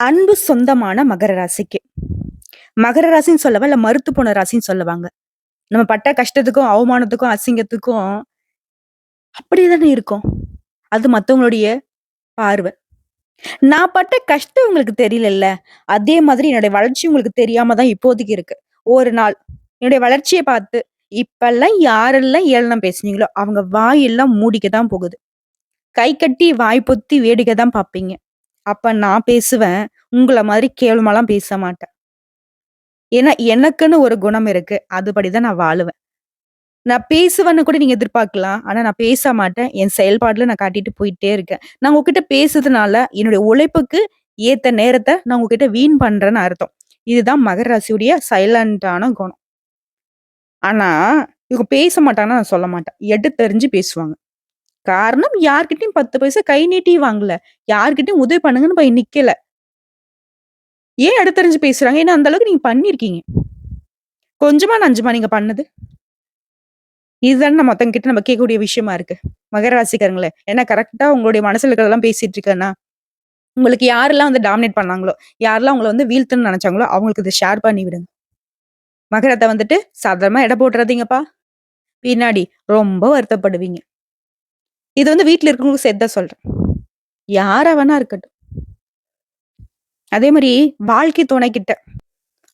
அன்பு சொந்தமான மகர ராசிக்கு. மகர ராசின்னு சொல்லவா, இல்ல மறுத்து போன ராசின்னு சொல்லுவாங்க. நம்ம பட்ட கஷ்டத்துக்கும், அவமானத்துக்கும், அசிங்கத்துக்கும் அப்படியே தானே இருக்கும். அது மத்தவங்களுடைய பார்வை. நான் பட்ட கஷ்டம் உங்களுக்கு தெரியலல்ல. அதே மாதிரி என்னுடைய வளர்ச்சி உங்களுக்கு தெரியாம தான் இப்போதைக்கு இருக்கு. ஒரு நாள் என்னுடைய வளர்ச்சியை பார்த்து, இப்பெல்லாம் யாரெல்லாம் ஏளனம் பேசுனீங்களோ, அவங்க வாயெல்லாம் மூடிக்க தான் போகுது. கை கட்டி, வாய் பொத்தி வேடிக்கை தான் பார்ப்பீங்க. அப்ப நான் பேசுவேன். உங்கள மாதிரி கேவலமாலாம் பேச மாட்டேன். ஏன்னா, எனக்குன்னு ஒரு குணம் இருக்கு. அதுபடி தான் நான் வாழுவேன். நான் பேசுவேன்னு கூட நீங்க எதிர்பார்க்கலாம். ஆனா நான் பேச மாட்டேன். என் செயல்பாடுல நான் காட்டிட்டு போயிட்டே இருக்கேன். நான் உங்ககிட்ட பேசுறதுனால, என்னுடைய உழைப்புக்கு ஏத்த நேரத்தை நான் உங்ககிட்ட வீண் பண்றேன்னு அர்த்தம். இதுதான் மகர ராசியுடைய சைலண்டான குணம். ஆனா, இவங்க பேச மாட்டாங்கன்னு நான் சொல்ல மாட்டேன். எடுத்தெறிஞ்சு பேசுவாங்க. காரணம் யார்கிட்டயும் 10 பைசா கை நீட்டி வாங்கல. யார்கிட்டயும் உதவி பண்ணுங்கன்னு போய் நிக்கல. ஏன் எடுத்தறிஞ்சு பேசுறாங்க? ஏன்னா அந்த அளவுக்கு நீங்க பண்ணியிருக்கீங்க. கொஞ்சமா நஞ்சமா நீங்க பண்ணது? இதுதானே நம்ம மொத்தம் கிட்ட நம்ம கேட்கக்கூடிய விஷயமா இருக்கு. மகர ராசிக்காரங்களே, ஏன்னா கரெக்டா உங்களுடைய மனசுல இருக்கிறதெல்லாம் பேசிட்டு இருக்கேன்னா, உங்களுக்கு யாரெல்லாம் வந்து டாமினேட் பண்ணாங்களோ, யாரெல்லாம் உங்களை வந்து வீழ்த்துன்னு நினைச்சாங்களோ அவங்களுக்கு இதை ஷேர் பண்ணி விடுங்க. மகரத்தை வந்துட்டு சாதாரணமா எடை போட்டுறாதீங்கப்பா. பின்னாடி ரொம்ப வருத்தப்படுவீங்க. இது வந்து வீட்ல இருக்கிறவங்களுக்கு சேர்த்து சொல்றேன். யாரா வேணா இருக்கட்டும். அதே மாதிரி வாழ்க்கை துணைக்கிட்ட,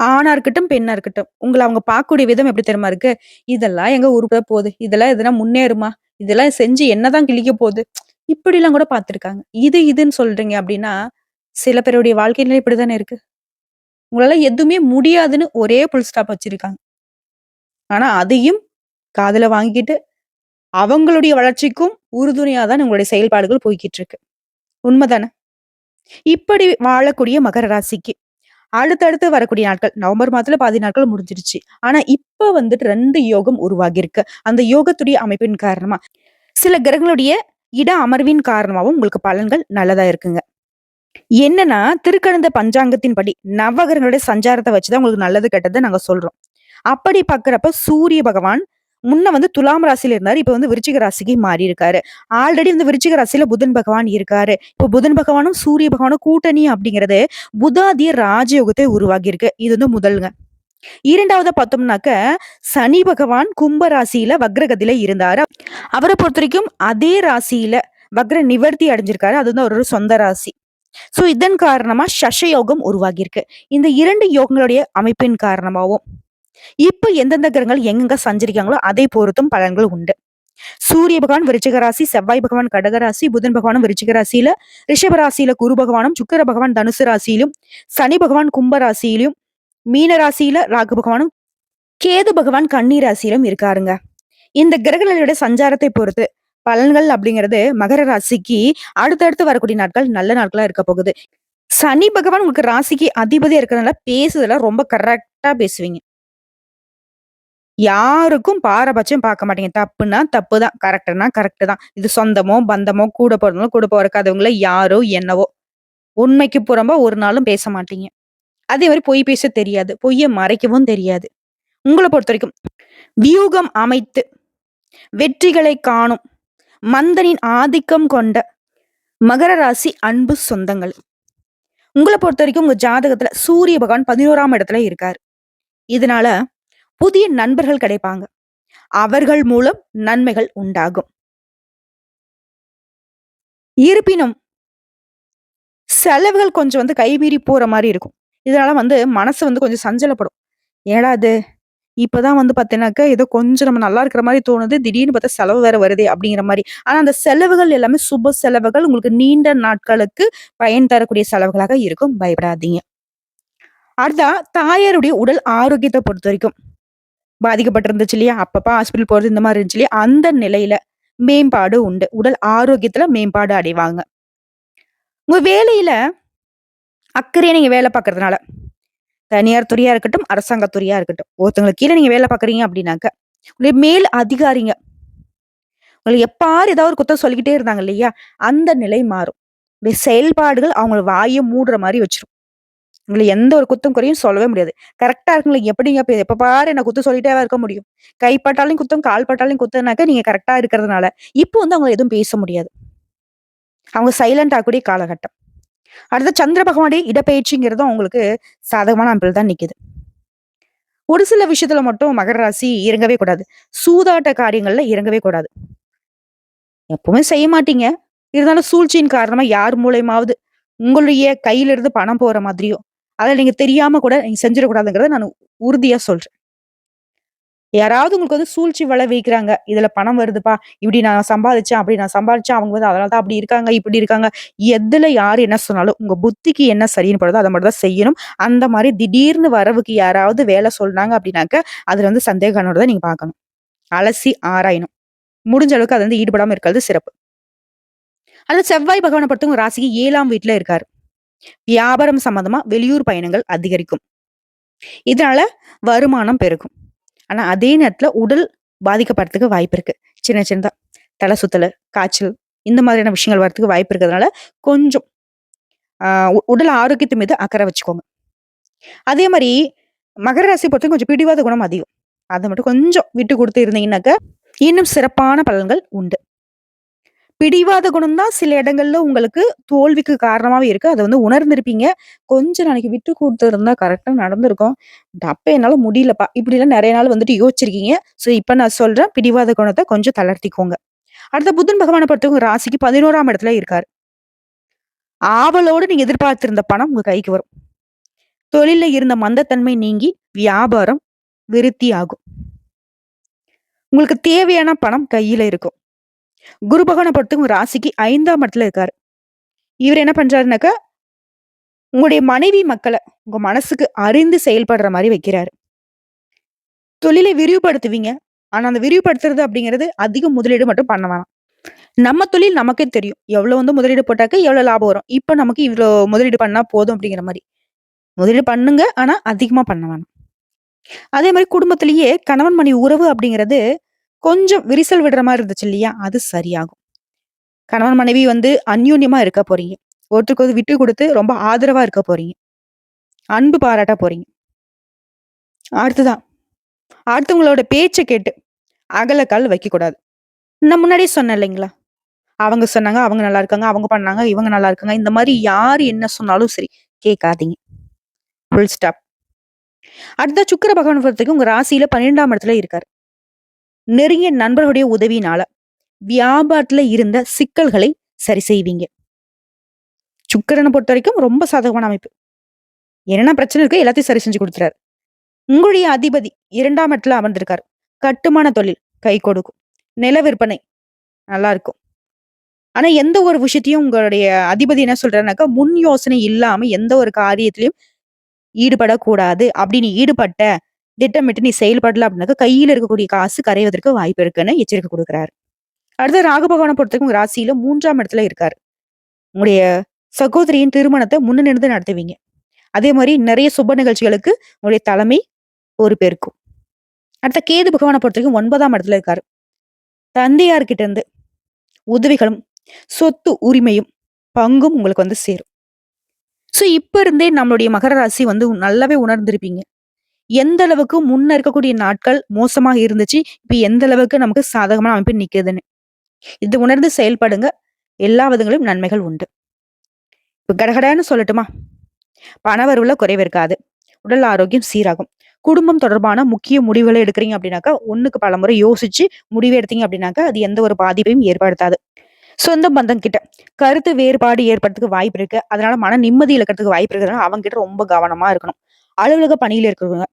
ஆணா இருக்கட்டும், பெண்ணா இருக்கட்டும், உங்களை அவங்க பார்க்கக்கூடிய விதம் எப்படி தெரியுமா இருக்கு? இதெல்லாம் எங்க உருப்பிட போகுது? இதெல்லாம் எதுனா முன்னேறுமா? இதெல்லாம் செஞ்சு என்னதான் கிழிக்க போகுது? இப்படிலாம் கூட பார்த்துருக்காங்க. இது இதுன்னு சொல்றீங்க அப்படின்னா, சில பேருடைய வாழ்க்கை நிலை இப்படித்தானே இருக்கு. உங்களால எதுவுமே முடியாதுன்னு ஒரே புல் ஸ்டாப் வச்சிருக்காங்க. ஆனா அதையும் காதுல வாங்கிக்கிட்டு, அவங்களுடைய வளர்ச்சிக்கும் உறுதுணையாக தான் உங்களுடைய செயல்பாடுகள் போய்கிட்டு இருக்கு. உண்மைதானே இப்படி வாழக்கூடிய மகர ராசிக்கு, அடுத்தடுத்து வரக்கூடிய நாட்கள், நவம்பர் மாதத்துல பாதி நாட்கள் முடிஞ்சிருச்சு. ஆனா இப்ப வந்துட்டு ரெண்டு யோகம் உருவாகியிருக்கு. அந்த யோகத்துடைய அமைப்பின் காரணமா, சில கிரகங்களுடைய இட அமர்வின் காரணமாகவும் உங்களுக்கு பலன்கள் நல்லதா இருக்குங்க. என்னன்னா, திருக்கணித பஞ்சாங்கத்தின்படி நவகிரகங்களுடைய சஞ்சாரத்தை வச்சு தான் உங்களுக்கு நல்லது, கெட்டதை நாங்க சொல்றோம். அப்படி பாக்குறப்ப சூரிய பகவான் முன்ன வந்து துலாம் ராசியில இருந்தாரு. இப்ப வந்து விருச்சிக ராசிக்கு மாறி இருக்காரு. ஆல்ரெடி வந்து விருச்சிக ராசியில புதன் பகவான் இருக்காரு. இப்ப புதன் பகவானும், சூரிய பகவானும் கூட்டணி அப்படிங்கிறது புதாதிய ராஜயோகத்தை உருவாகியிருக்கு. இது வந்து முதல்ங்க. இரண்டாவது பார்த்தோம்னாக்க, சனி பகவான் கும்ப ராசியில வக்ரகதியில இருந்தாரு. பொறுத்த வரைக்கும் அதே ராசியில வக்ர நிவர்த்தி அடைஞ்சிருக்காரு. அது வந்து அவரோட சொந்த ராசி. சோ இதன் காரணமா சஷ யோகம் உருவாகியிருக்கு. இந்த இரண்டு யோகங்களுடைய அமைப்பின் காரணமாகவும் இப்ப எந்தெந்த கிரகங்கள் எங்கெங்க சஞ்சரிக்காங்களோ அதை பொறுத்தும் பலன்கள் உண்டு. சூரிய பகவான் விருச்சிகராசி செவ்வாய் பகவான் கடக ராசி, புதன் பகவானும் விருச்சிகராசியில ராசியில, குரு பகவானும், சுக்கர பகவான் தனுசு ராசியிலும், சனி பகவான் கும்ப ராசியிலும், மீன ராசியில ராகு பகவானும், கேது பகவான் கன்னி ராசியிலும் இருக்காருங்க. இந்த கிரகங்களுடைய சஞ்சாரத்தை பொறுத்து பலன்கள் அப்படிங்கிறது மகர ராசிக்கு அடுத்தடுத்து வரக்கூடிய நாட்கள் நல்ல நாட்களா இருக்க போகுது. சனி பகவான் உங்களுக்கு ராசிக்கு அதிபதியா இருக்கிறதுனால பேசுறதுல ரொம்ப கரெக்டா பேசுவீங்க. யாருக்கும் பாரபட்சம் பார்க்க மாட்டீங்க. தப்புன்னா தப்பு தான். கரெக்டுனா கரெக்டு தான். இது சொந்தமோ, பந்தமோ, கூட போறதுனால கூட பொறக்காதவங்களோ, யாரோ என்னவோ. உண்மைக்கு புறம்பா ஒரு நாளும் பேச மாட்டீங்க. அதே மாதிரி பொய் பேச தெரியாது. பொய்யை மறைக்கவும் தெரியாது. உங்களை பொறுத்த வரைக்கும் வியூகம் அமைத்து வெற்றிகளை காணும் மந்தனின் ஆதிக்கம் கொண்ட மகர ராசி அன்பு சொந்தங்கள். உங்களை பொறுத்த வரைக்கும் உங்க ஜாதகத்துல சூரிய பகவான் 11ஆம் இடத்துல இருக்காரு. இதனால புதிய நண்பர்கள் கிடைப்பாங்க. அவர்கள் மூலம் நன்மைகள் உண்டாகும். இருப்பினும் செலவுகள் கொஞ்சம் வந்து கைமீறி போற மாதிரி இருக்கும். இதனால வந்து மனசு வந்து கொஞ்சம் சஞ்சலப்படும். ஏடாது இப்பதான் வந்து பார்த்தீங்கன்னாக்க, ஏதோ கொஞ்சம் நம்ம நல்லா இருக்கிற மாதிரி தோணுது. திடீர்னு பார்த்தா செலவு வேற வருதே அப்படிங்கிற மாதிரி ஆனா அந்த செலவுகள் எல்லாமே சுப செலவுகள். உங்களுக்கு நீண்ட நாட்களுக்கு பயன் தரக்கூடிய செலவுகளாக இருக்கும். பயப்படாதீங்க. அடுத்தா தாயாருடைய உடல் ஆரோக்கியத்தை பொறுத்த வரைக்கும் பாதிக்கப்பட்டிருந்துச்சு இல்லையா? அப்பப்போ ஹாஸ்பிட்டல் போகிறது இந்த மாதிரி இருந்துச்சு இல்லையா? அந்த நிலையில மேம்பாடு உண்டு. உடல் ஆரோக்கியத்துல மேம்பாடு அடைவாங்க. உங்க வேலையில அக்கறையை நீங்க வேலை பார்க்கறதுனால, தனியார் துறையா இருக்கட்டும், அரசாங்க துறையா இருக்கட்டும். ஒருத்தவங்களுக்கு கீழே நீங்க வேலை பார்க்குறீங்க அப்படின்னாக்க, உங்களுடைய மேல் அதிகாரிங்க உங்களுக்கு எப்பாரு ஏதாவது ஒரு குத்தம் சொல்லிக்கிட்டே இருந்தாங்க இல்லையா? அந்த நிலை மாறும். உங்களுடைய செயல்பாடுகள் அவங்கள வாயை மூடுற மாதிரி வச்சுரும். உங்களை எந்த ஒரு குத்தம் குறையும் சொல்லவே முடியாது. கரெக்டா இருக்குங்களா? எப்படிங்க இப்ப எப்ப பாரு என்ன குத்து சொல்லிட்டே இருக்க முடியும்? கைப்பட்டாலையும் குத்தம், கால் பட்டாலும் குத்தம்னாக்க நீங்க கரெக்டா இருக்கிறதுனால, இப்போ வந்து அவங்க எதுவும் பேச முடியாது. அவங்க சைலண்ட் ஆகக்கூடிய காலகட்டம். அடுத்து சந்திர பகவானுடைய இடப்பெயர்ச்சிங்கிறதும் அவங்களுக்கு சாதகமான அமைப்பில் தான் நிக்குது ஒரு சில விஷயத்துல மட்டும் மகர ராசி இறங்கவே கூடாது சூதாட்ட காரியங்கள்ல இறங்கவே கூடாது எப்பவுமே செய்ய மாட்டீங்க இருந்தாலும் சூழ்ச்சியின் காரணமா யார் மூலயமாவது உங்களுடைய கையில இருந்து பணம் போற மாதிரியோ அதை நீங்க தெரியாம கூட நீங்க செஞ்சிடக்கூடாதுங்கிறத நான் உறுதியா சொல்றேன். யாராவது உங்களுக்கு வந்து சூழ்ச்சி வள வைக்கிறாங்க இதுல பணம் வருதுப்பா இப்படி நான் சம்பாதிச்சேன் அப்படி நான் சம்பாதிச்சேன் அவங்க வந்து அதனால தான் அப்படி இருக்காங்க இப்படி இருக்காங்க எதுல யார் என்ன சொன்னாலும் உங்க புத்திக்கு என்ன சரின்னு படுதோ அதை மட்டும் தான் செய்யணும். அந்த மாதிரி திடீர்னு வரவுக்கு யாராவது வேலை சொன்னாங்க அப்படின்னாக்க அதுல வந்து சந்தேகனோட தான் நீங்க பார்க்கணும். அலசி ஆராயணும். முடிஞ்ச அளவுக்கு அது வந்து ஈடுபடாம இருக்கிறது சிறப்பு. அது செவ்வாய் பகவானை பொறுத்தவங்க ராசிக்கு ஏழாம் வீட்டுல இருக்காரு. வியாபாரம் சம்மந்தமா வெளியூர் பயணங்கள் அதிகரிக்கும். இதனால வருமானம் பெருகும். ஆனா அதே நேரத்துல உடல் பாதிக்கப்படுறதுக்கு வாய்ப்பு இருக்கு. சின்ன சின்னதா தலை சுத்தல் காய்ச்சல் இந்த மாதிரியான விஷயங்கள் வரதுக்கு வாய்ப்பு இருக்கிறதுனால கொஞ்சம் ஆஹ் உடல் ஆரோக்கியத்து மீது அக்கறை வச்சுக்கோங்க. அதே மாதிரி மகர ராசி பொறுத்தவரைக்கும் கொஞ்சம் பிடிவாத குணம் அதிகம். அதை மட்டும் கொஞ்சம் விட்டு கொடுத்து இருந்தீங்கன்னாக்க இன்னும் சிறப்பான பலன்கள் உண்டு. பிடிவாத குணம் தான் சில இடங்கள்ல உங்களுக்கு தோல்விக்கு காரணமாவே இருக்கு. அதை வந்து உணர்ந்திருப்பீங்க. கொஞ்சம் நாளைக்கு விட்டு கொடுத்துருந்தா கரெக்டாக கரெக்டா நடந்திருக்கும். அப்போ அப்ப என்னால முடியலப்பா. இப்படி எல்லாம் நிறைய நாள் வந்துட்டு யோசிச்சிருக்கீங்க. சோ இப்ப நான் சொல்றேன். பிடிவாத குணத்தை கொஞ்சம் தளர்த்திக்கோங்க. அடுத்த புதன் பகவானை பொறுத்தவங்க ராசிக்கு பதினோராம் இடத்துல இருக்காரு. ஆவலோடு நீங்க எதிர்பார்த்திருந்த பணம் உங்க கைக்கு வரும். தொழில இருந்த மந்தத்தன்மை நீங்கி வியாபாரம் விருத்தி ஆகும் உங்களுக்கு தேவையான பணம் கையில இருக்கும். குரு பகவானை பொறுத்தவங்க ராசிக்கு ஐந்தாம் இடத்துல இருக்காரு. இவர் என்ன பண்றாருனாக்கா உங்களுடைய மனைவி மக்களை உங்க மனசுக்கு அறிந்து செயல்படுற மாதிரி வைக்கிறாரு. தொழிலை விரிவுபடுத்துவீங்க. ஆனா அந்த விரிவுபடுத்துறது அப்படிங்கிறது அதிக முதலீடு மட்டும் பண்ண வேணாம். நம்ம தொழில் நமக்கே தெரியும். எவ்வளவு வந்து முதலீடு போட்டாக்க எவ்வளவு லாபம் வரும். இப்ப நமக்கு இவ்வளோ முதலீடு பண்ணா போதும் அப்படிங்கிற மாதிரி. முதலீடு பண்ணுங்க ஆனா அதிகமா பண்ண வேணாம். அதே மாதிரி குடும்பத்திலேயே கணவன் மணி உறவு அப்படிங்கிறது கொஞ்சம் விரிசல் விடுற மாதிரி இருந்துச்சு இல்லையா? அது சரியாகும். கணவன் மனைவி வந்து அந்யூன்யமா இருக்க போறீங்க. ஒருத்தருக்கு வந்து விட்டு கொடுத்து ரொம்ப ஆதரவா இருக்க போறீங்க. அன்பு பாராட்ட போறீங்க. அடுத்துதான் அடுத்தவங்களோட பேச்சை கேட்டு அகலக்கால் வைக்க கூடாது. நான் முன்னாடியே சொன்னேன் இல்லைங்களா? அவங்க சொன்னாங்க அவங்க நல்லா இருக்காங்க அவங்க பண்ணாங்க இவங்க நல்லா இருக்காங்க. இந்த மாதிரி யார் என்ன சொன்னாலும் சரி கேட்காதீங்க. ஃபுல் ஸ்டாப் அடுத்த சுக்கிர பகவான் பொறுத்தவரைக்கும் உங்க ராசியில பன்னிரெண்டாம் இடத்துல இருக்காரு. நெருங்கிய நண்பர்களுடைய உதவினால வியாபாரத்துல இருந்த சிக்கல்களை சரி செய்வீங்க. சுக்கிரனை பொறுத்த வரைக்கும் ரொம்ப சாதகமான அமைப்பு. என்னென்ன பிரச்சனை இருக்கோ எல்லாத்தையும் சரி செஞ்சு கொடுத்துறாரு உங்களுடைய அதிபதி இரண்டாம் இடத்துல அமர்ந்திருக்காரு. கட்டுமான தொழில் கை கொடுக்கும். நில விற்பனை நல்லா இருக்கும் ஆனா எந்த ஒரு விஷயத்தையும் உங்களுடைய அதிபதி என்ன சொல்றாருனாக்கா முன் யோசனை இல்லாம எந்த ஒரு காரியத்திலையும் ஈடுபடக்கூடாது. அப்படின்னு ஈடுபட்ட திட்டமிட்டு நீ செயல்படல அப்படின்னாக்க கையில் இருக்கக்கூடிய காசு கரைவதற்கு வாய்ப்பு இருக்குன்னு எச்சரிக்கை கொடுக்குறாரு. அடுத்து ராகு பகவானை பொறுத்தவரைக்கும் உங்க ராசியில மூன்றாம் இடத்துல இருக்காரு. உங்களுடைய சகோதரியின் திருமணத்தை முன்னிருந்து நடத்துவீங்க. அதே மாதிரி நிறைய சுப நிகழ்ச்சிகளுக்கு உங்களுடைய தலைமை பொறுப்பேற்கும். அடுத்த கேது பகவானை பொறுத்தவரைக்கும் ஒன்பதாம் இடத்துல இருக்காரு. தந்தையார்கிட்ட இருந்து உதவிகளும் சொத்து உரிமையும் பங்கும் உங்களுக்கு வந்து சேரும். சோ இப்ப இருந்தே நம்மளுடைய மகர ராசி வந்து நல்லாவே உணர்ந்திருப்பீங்க. எந்த அளவுக்கு முன்ன இருக்கக்கூடிய நாட்கள் மோசமாக இருந்துச்சு இப்ப எந்த அளவுக்கு நமக்கு சாதகமான அமைப்பு நிக்குதுன்னு. இது உணர்ந்து செயல்படுங்க. எல்லா விதங்களும் நன்மைகள் உண்டு. இப்ப கடகடான்னு சொல்லட்டுமா? பணவரவுல குறைவு இருக்காது. உடல் ஆரோக்கியம் சீராகும். குடும்பம் தொடர்பான முக்கிய முடிவுகளை எடுக்கிறீங்க அப்படின்னாக்கா ஒண்ணுக்கு பல முறை யோசிச்சு முடிவு எடுத்தீங்க அப்படின்னாக்கா அது எந்த ஒரு பாதிப்பையும் ஏற்படுத்தாது. சொந்த பந்தம் கிட்ட கருத்து வேறுபாடு ஏற்படுறதுக்கு வாய்ப்பு இருக்கு. அதனால மன நிம்மதி இழக்கிறதுக்கு வாய்ப்பு இருக்கிறதுனால அவங்க கிட்ட ரொம்ப கவனமா இருக்கணும். அலுவலக பணியில இருக்கிறவங்க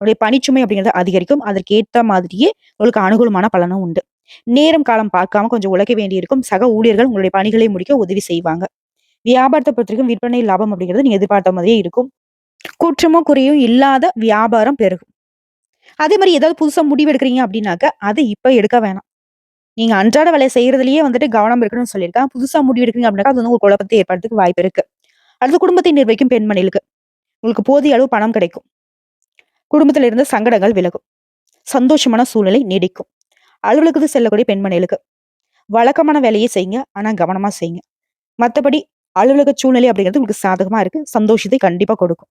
உங்களுடைய பணிச்சுமை அப்படிங்கிறது அதிகரிக்கும். அதற்கு ஏத்த மாதிரியே உங்களுக்கு அனுகூலமான பலனும் உண்டு. நேரம் காலம் பார்க்காம கொஞ்சம் உழைக்க வேண்டியிருக்கும். சக ஊழியர்கள் உங்களுடைய பணிகளை முடிக்க உதவி செய்வாங்க. வியாபாரத்தை பொறுத்தவரைக்கும் விற்பனை லாபம் அப்படிங்கிறது நீங்க எதிர்பார்த்த மாதிரியே இருக்கும். குற்றமோ குறையும் இல்லாத வியாபாரம் பெருகும். அதே மாதிரி ஏதாவது புதுசா முடிவு எடுக்கிறீங்க அப்படின்னாக்க அதை இப்ப எடுக்க வேணாம். நீங்க அன்றாட வேலை செய்யறதுலயே வந்துட்டு கவனம் இருக்கணும்னு சொல்லியிருக்கேன் புதுசா முடிவு எடுக்கிறீங்க அப்படின்னாக்கா அது வந்து உங்களுக்கு குழப்பத்தை ஏற்படுறதுக்கு வாய்ப்பு இருக்கு. அடுத்து குடும்பத்தை நிர்வகிக்கும் பெண்மணிகளுக்கு உங்களுக்கு போதிய அளவு பணம் கிடைக்கும். குடும்பத்துல இருந்து சங்கடங்கள் விலகும். சந்தோஷமான சூழ்நிலை நீடிக்கும். அலுவலகத்துக்கு செல்லக்கூடிய பெண்மணிகளுக்கு வழக்கமான வேலையை செய்யுங்க. ஆனா கவனமா செய்யுங்க. மத்தபடி அலுவலக சூழ்நிலை அப்படிங்கிறது உங்களுக்கு சாதகமா இருக்கு. சந்தோஷத்தை கண்டிப்பா கொடுக்கும்.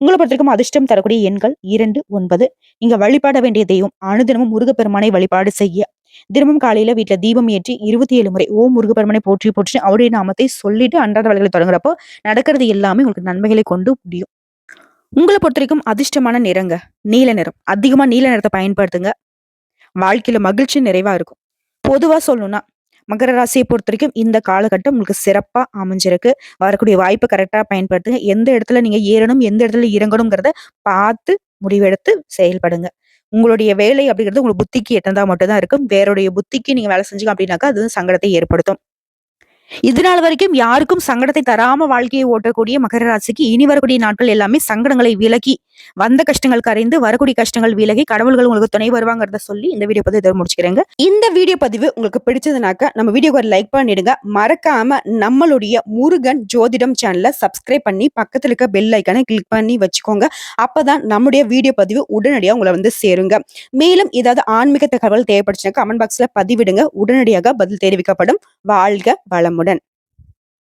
உங்களை பொறுத்திருக்கும் அதிர்ஷ்டம் தரக்கூடிய எண்கள் இரண்டு ஒன்பது. நீங்க வழிபாட வேண்டிய தெய்வம். அனுதினமும் முருகப்பெருமானை வழிபாடு செய்ய. தினமும் காலையில வீட்டுல தீபம் ஏற்றி 27 முறை ஓம் முருகப்பெருமானை போற்றி போற்றி அவருடைய நாமத்தை சொல்லிட்டு அன்றாட வேலைகளை தொடங்குறப்போ நடக்கிறது எல்லாமே உங்களுக்கு நன்மைகளை கொண்டு முடியும். உங்களை பொறுத்த வரைக்கும் அதிர்ஷ்டமான நிறங்க நீல நிறம். அதிகமா நீல நிறத்தை பயன்படுத்துங்க. வாழ்க்கையில மகிழ்ச்சி நிறைவா இருக்கும். பொதுவா சொல்லணும்னா, மகர ராசியை பொறுத்த வரைக்கும் இந்த காலகட்டம் உங்களுக்கு சிறப்பா அமைஞ்சிருக்கு. வரக்கூடிய வாய்ப்பை கரெக்டாக பயன்படுத்துங்க. எந்த இடத்துல நீங்க ஏறணும், எந்த இடத்துல இறங்கணுங்கிறத பார்த்து முடிவெடுத்து செயல்படுங்க. உங்களுடைய வேலை அப்படிங்கிறது உங்களுக்கு புத்திக்கு எட்டந்தா மட்டும்தான் இருக்கும். வேறோடைய புத்திக்கு நீங்க வேலை செஞ்சீங்க அப்படின்னாக்கா, அது சங்கடத்தை ஏற்படுத்தும். இதுநாள் வரைக்கும் யாருக்கும் சங்கடத்தை தராம வாழ்க்கையை ஓட்டக்கூடிய மகர ராசிக்கு இனி வரக்கூடிய நாட்கள் எல்லாமே சங்கடங்களை விலக்கி, வந்த கஷ்டங்கள் கரைந்து, வரக்கூடிய கஷ்டங்கள் விலகி, கடவுள்கள் உங்களுக்கு துணை வருவாங்கிறத சொல்லி இந்த வீடியோ பதிவு முடிச்சுக்கிறேங்க. இந்த வீடியோ பதிவு உங்களுக்கு பிடிச்சதுனாக்கா, நம்ம வீடியோக்கு ஒரு லைக் பண்ணிடுங்க. மறக்காம நம்மளுடைய முருகன் ஜோதிடம் சேனலை சப்ஸ்கிரைப் பண்ணி, பக்கத்தில் இருக்க பெல் ஐகான கிளிக் பண்ணி வச்சுக்கோங்க. அப்பதான் நம்முடைய வீடியோ பதிவு உடனடியாக உங்களை வந்து சேருங்க. மேலும் ஏதாவது ஆன்மீக தகவல் தேவைப்பட்டுச்சுனா கமெண்ட் பாக்ஸ்ல பதிவிடுங்க. உடனடியாக பதில் தெரிவிக்கப்படும். வாழ்க வளமுடன்.